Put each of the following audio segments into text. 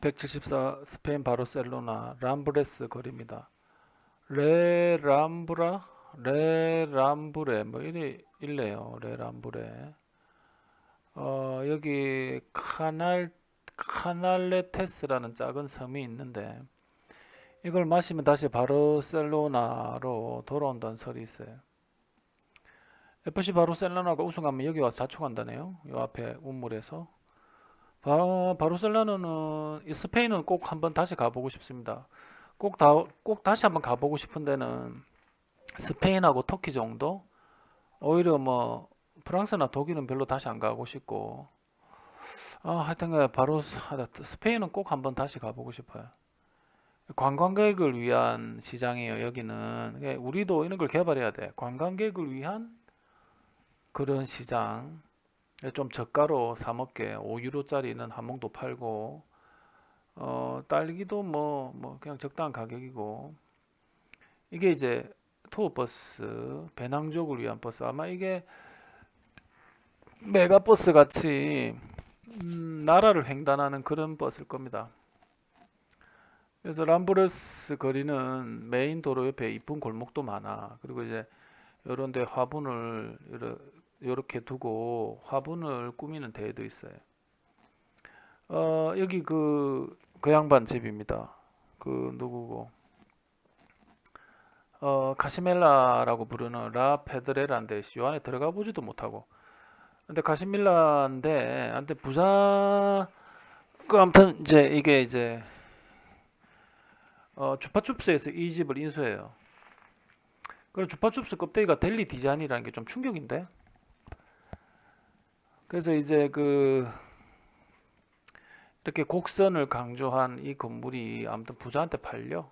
174 스페인 바르셀로나 람브레스 거리입니다. 레 람브라 레 람브레 뭐 이래 일래요. 레 람브레. 어 여기 카날 카날레테스라는 작은 섬이 있는데 이걸 마시면 다시 바르셀로나로 돌아온다는 설이 있어요. FC 바르셀로나가 우승하면 여기 와서 자축한다네요. 요 앞에 우물에서. 바, 바르셀로나는 이 스페인은 꼭 한번 다시 가보고 싶습니다. 꼭 다, 꼭 다시 한번 가보고 싶은 데는 스페인하고 터키 정도? 오히려 뭐 프랑스나 독일은 별로 다시 안 가고 싶고 아, 하여튼 바로 스페인은 꼭 한번 다시 가보고 싶어요. 관광객을 위한 시장이에요. 여기는 그러니까 우리도 이런 걸 개발해야 돼. 관광객을 위한 그런 시장. 좀 저가로 사 먹게 5유로짜리는 한 몽도 팔고 어, 딸기도 뭐, 뭐 그냥 적당한 가격이고 이게 이제 투어 버스 배낭족을 위한 버스 아마 이게 메가버스 같이 음, 나라를 횡단하는 그런 버스일 겁니다. 그래서 람브레스 거리는 메인 도로 옆에 이쁜 골목도 많아. 그리고 이제 이런 데 화분을 이렇게 두고 화분을 꾸미는 데도 있어요. 어, 여기 그, 그 양반 집입니다. 그 누구고? 어, 카시멜라라고 부르는 라 페드레라인데 요 안에 들어가 보지도 못하고. 근데 카시밀라인데, 한테 부자 그 아무튼 이제 이게 이제 어, 주파춥스에서 이 집을 인수해요. 그리고 주파춥스 껍데기가 델리 디자인이라는 게 좀 충격인데. 그래서 이제 그 이렇게 곡선을 강조한 이 건물이 아무튼 부자한테 팔려.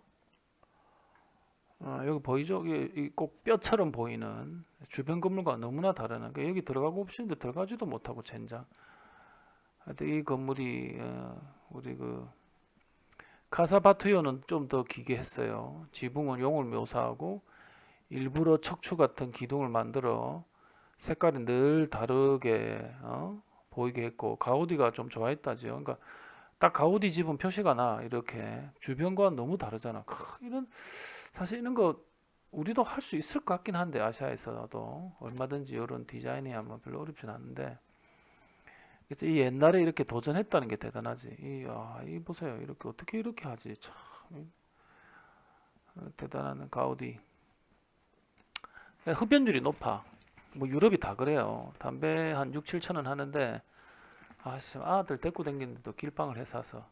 어, 여기 보이죠? 이꼭 뼈처럼 보이는 주변 건물과 너무나 다르는. 그러니까 여기 들어가고 싶은데 들어가지도 못하고 젠장. 하여튼 이 건물이 어, 우리 그 카사바투요는 좀 더 기괴했어요. 지붕은 용을 묘사하고 일부러 척추 같은 기둥을 만들어 색깔이 늘 다르게 어? 보이게 했고 가우디가 좀 좋아했다지요. 그러니까 딱 가우디 집은 표시가 나 이렇게 주변과 너무 다르잖아. 크, 이런 사실 이런 거 우리도 할 수 있을 것 같긴 한데 아시아에서도 얼마든지 이런 디자인이 아마 별로 어렵진 않은데 그래서 이 옛날에 이렇게 도전했다는 게 대단하지. 이, 아, 이 보세요. 이렇게 어떻게 이렇게 하지? 참 어, 대단한 가우디. 흡연율이 높아. 뭐 유럽이 다 그래요. 담배 한 6, 7천 원 하는데 아, 씨, 아들 데리고 다니는데도 길빵을 해사서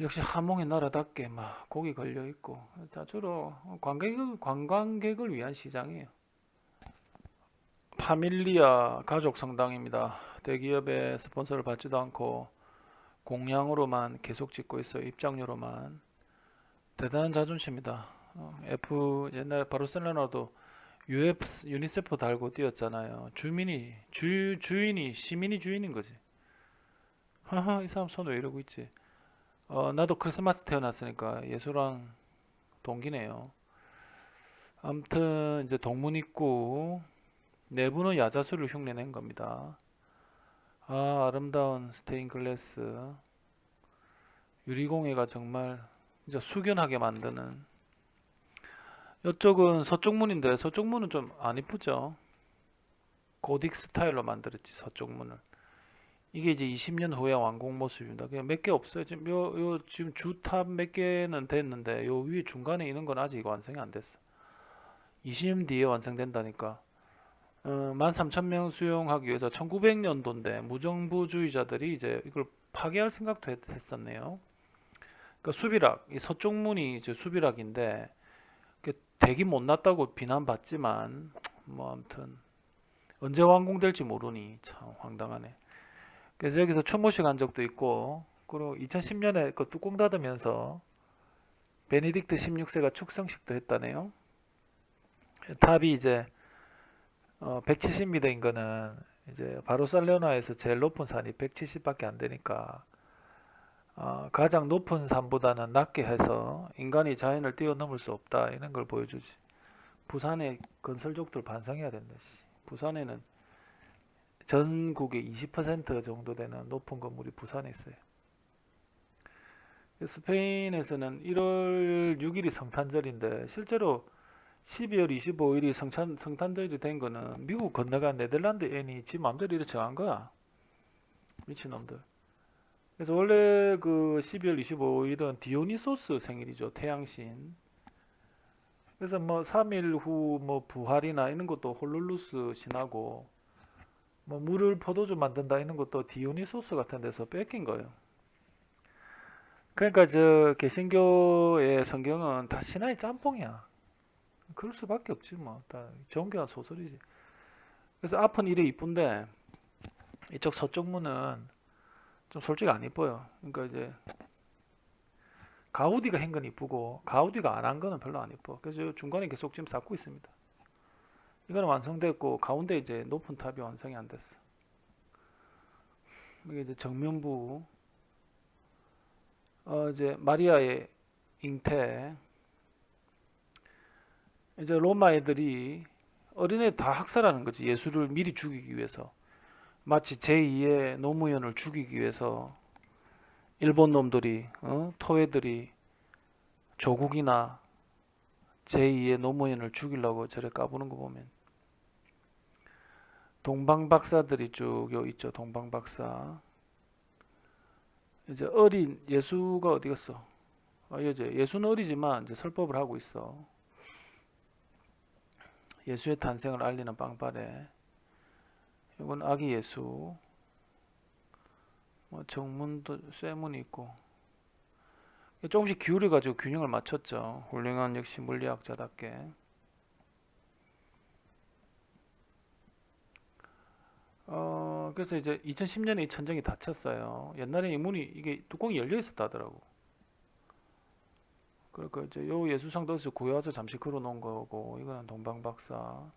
역시 하몽의 나라답게 막 고기 걸려 있고 자 주로 관광객 관광객을 위한 시장이에요. 파밀리아 가족 성당입니다. 대기업의 스폰서를 받지도 않고 공양으로만 계속 짓고 있어요. 입장료로만 대단한 자존심이다. 어, F 옛날 바르셀로나도 UF, 유니세프 달고 뛰었잖아요. 주민이 주 주인이 시민이 주인인 거지. 하하 이 사람 손 왜 이러고 있지? 어 나도 크리스마스 태어났으니까 예수랑 동기네요. 아무튼 이제 동문 입구 내부는 야자수를 흉내낸 겁니다. 아 아름다운 스테인 글래스 유리공예가 정말 진짜 숙연하게 만드는 이쪽은 서쪽 문인데 서쪽 문은 좀 안 이쁘죠? 고딕 스타일로 만들었지 서쪽 문을. 이게 이제 20년 후의 완공 모습입니다. 그냥 몇 개 없어요. 지금 요, 요 지금 주탑 몇 개는 됐는데 요 위에 중간에 있는 건 아직 완성이 안 됐어. 20년 뒤에 완성된다니까. 어, 13,000명 수용하기 위해서 1900년도인데 무정부주의자들이 이제 이걸 파괴할 생각도 했, 했었네요. 그러니까 수비락, 이 서쪽 문이 이제 수비락인데 대기 못 났다고 비난받지만 뭐 아무튼 언제 완공될지 모르니 참 황당하네. 그래서 여기서 추모식 한 적도 있고 그리고 2010년에 그 뚜껑 닫으면서 베네딕트 16세가 축성식도 했다네요. 탑이 이제 어 170m인 거는 이제 바르셀로나에서 제일 높은 산이 170밖에 안 되니까 어, 가장 높은 산보다는 낮게 해서 인간이 자연을 뛰어넘을 수 없다 이런 걸 보여주지. 부산의 건설족들 반성해야 된다. 씨. 부산에는 전국의 20% 정도 되는 높은 건물이 부산에 있어요. 스페인에서는 1월 6일이 성탄절인데 실제로 12월 25일이 성탄, 성탄절이 된 거는 미국 건너간 네덜란드 애니 지 마음대로 이렇게 정한 거야. 미친놈들. 그래서 원래 그 12월 25일은 디오니소스 생일이죠. 태양신. 그래서 뭐 3일 후 뭐 부활이나 이런 것도 홀룰루스 신하고 뭐 물을 포도주 만든다 이런 것도 디오니소스 같은 데서 뺏긴 거예요. 그러니까 저 개신교의 성경은 다 신화의 짬뽕이야. 그럴 수밖에 없지 뭐. 다 종교한 소설이지. 그래서 앞은 이래 이쁜데 이쪽 서쪽 문은 좀 솔직히 안 이뻐요. 그러니까 이제 가우디가 한 건 이쁘고 가우디가 안 한 거는 별로 안 이뻐. 그래서 중간에 계속 지금 쌓고 있습니다. 이거는 완성됐고 가운데 이제 높은 탑이 완성이 안 됐어. 이게 이제 정면부 어 이제 마리아의 잉태 이제 로마 애들이 어린애 다 학살하는 거지 예수를 미리 죽이기 위해서 마치 제2의 노무현을 죽이기 위해서 일본 놈들이 어? 토애들이 조국이나 제2의 노무현을 죽이려고 저래 까부는 거 보면 동방 박사들이 쭉요 있죠 동방 박사 이제 어린 예수가 어디 갔어? 아, 이제 예수는 어리지만 이제 설법을 하고 있어. 예수의 탄생을 알리는 빵빠레. 이건 아기 예수. 뭐 정문도 쇠문이 있고. 조금씩 기울여 가지고 균형을 맞췄죠. 훌륭한 역시 물리학자답게. 어, 그래서 이제 2010년에 이 천정이 닫혔어요. 옛날에 이 문이 이게 뚜껑이 열려 있었다더라고. 그러니까 이제 요 예수상 덫을 구해와서 잠시 걸어 놓은 거고 이거는 동방박사.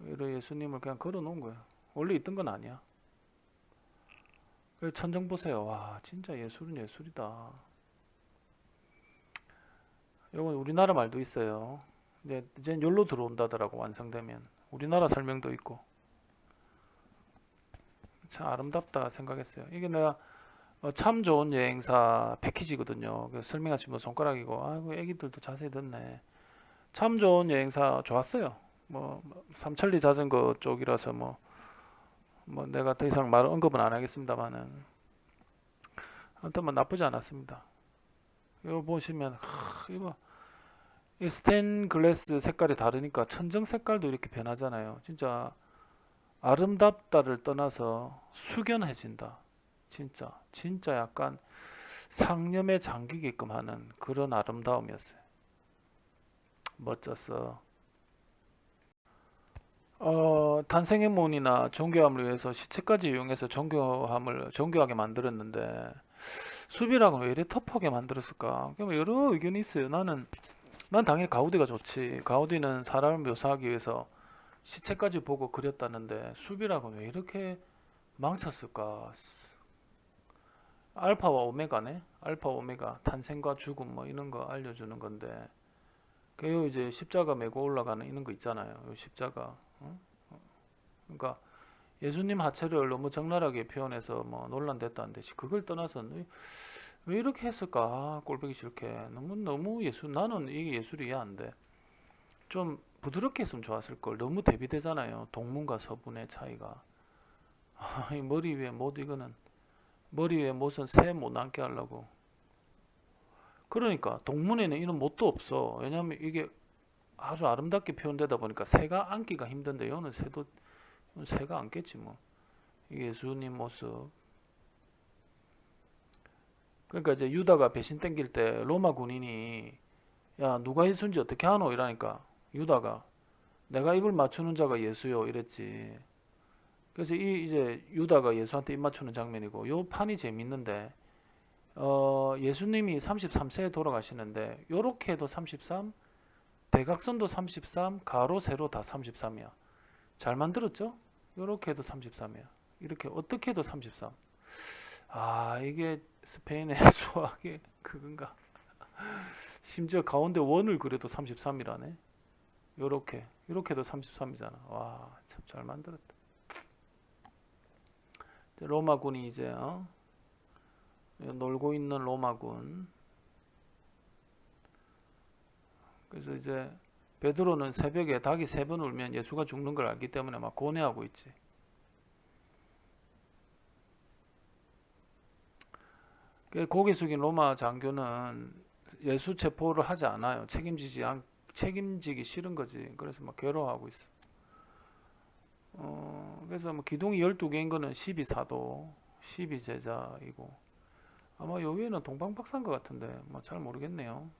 이런 예수님을 그냥 걸어 놓은 거야. 원래 있던 건 아니야. 그 천정 보세요. 와, 진짜 예술은 예술이다. 이건 우리나라 말도 있어요. 이제 이제 열로 들어온다더라고 완성되면. 우리나라 설명도 있고. 참 아름답다 생각했어요. 이게 내가 어, 참 좋은 여행사 패키지거든요. 그래서 설명하시면 손가락이고, 아이고 애기들도 자세히 듣네. 참 좋은 여행사 좋았어요. 뭐 삼천리 자전거 쪽이라서 뭐, 뭐 내가 더 이상 말 언급은 안 하겠습니다만은 아무튼 뭐 나쁘지 않았습니다. 이거 보시면 하, 이거 이 스테인 글래스 색깔이 다르니까 천정 색깔도 이렇게 변하잖아요. 진짜 아름답다를 떠나서 숙연해진다. 진짜 진짜 약간 상념에 잠기게끔 하는 그런 아름다움이었어요. 멋졌어. 어, 탄생의 문이나 정교함을 위해서 시체까지 이용해서 정교함을 정교하게 만들었는데 수비락은 왜 이래 터프하게 만들었을까? 그럼 여러 의견이 있어요. 나는 난 당연히 가우디가 좋지. 가우디는 사람을 묘사하기 위해서 시체까지 보고 그렸다는데 수비락은 왜 이렇게 망쳤을까? 알파와 오메가네. 알파 오메가 탄생과 죽음 뭐 이런 거 알려주는 건데 그 이제 십자가 메고 올라가는 이런 거 있잖아요. 요 십자가. 어? 어. 그러니까 예수님 하체를 너무 적나라하게 표현해서 뭐 논란됐다는데 그걸 떠나서 왜 이렇게 했을까? 아, 꼴보기 싫게 너무 너무 예술 나는 이게 예술이 안 돼. 좀 부드럽게 했으면 좋았을 걸. 너무 대비되잖아요. 동문과 서문의 차이가. 아, 이 머리 위에 못 이거는 머리 위에 못은 새못 앉게 하려고. 그러니까 동문에는 이런 못도 없어. 왜냐하면 이게 아주 아름답게 표현되다 보니까 새가 앉기가 힘든데 이거는 새도 새가 앉겠지 뭐. 예수님 모습. 그러니까 이제 유다가 배신 땡길 때 로마 군인이 야 누가 예수인지 어떻게 하노 이러니까 유다가 내가 입을 맞추는 자가 예수요 이랬지. 그래서 이 이제 유다가 예수한테 입 맞추는 장면이고 요 판이 재밌는데 어 예수님이 33세에 돌아가시는데 요렇게 해도 33, 대각선도 33, 가로 세로 다 33이야. 잘 만들었죠? 요렇게 해도 33이야. 이렇게 어떻게 해도 33. 아 이게 스페인의 수학의 그건가? 심지어 가운데 원을 그려도 33이라네. 요렇게 요렇게도 33이잖아. 와 참 잘 만들었다. 로마군이 이제 어? 놀고 있는 로마군. 그래서 이제 베드로는 새벽에 닭이 세 번 울면 예수가 죽는 걸 알기 때문에 막 고뇌하고 있지. 그 고개 숙인 로마 장교는 예수 체포를 하지 않아요. 책임지지 않, 책임지기 싫은 거지. 그래서 막 괴로워하고 있어. 어, 그래서 뭐 기둥이 12개인 거는 12사도, 12제자이고 아마 요 위에는 동방박사인 것 같은데 뭐 잘 모르겠네요.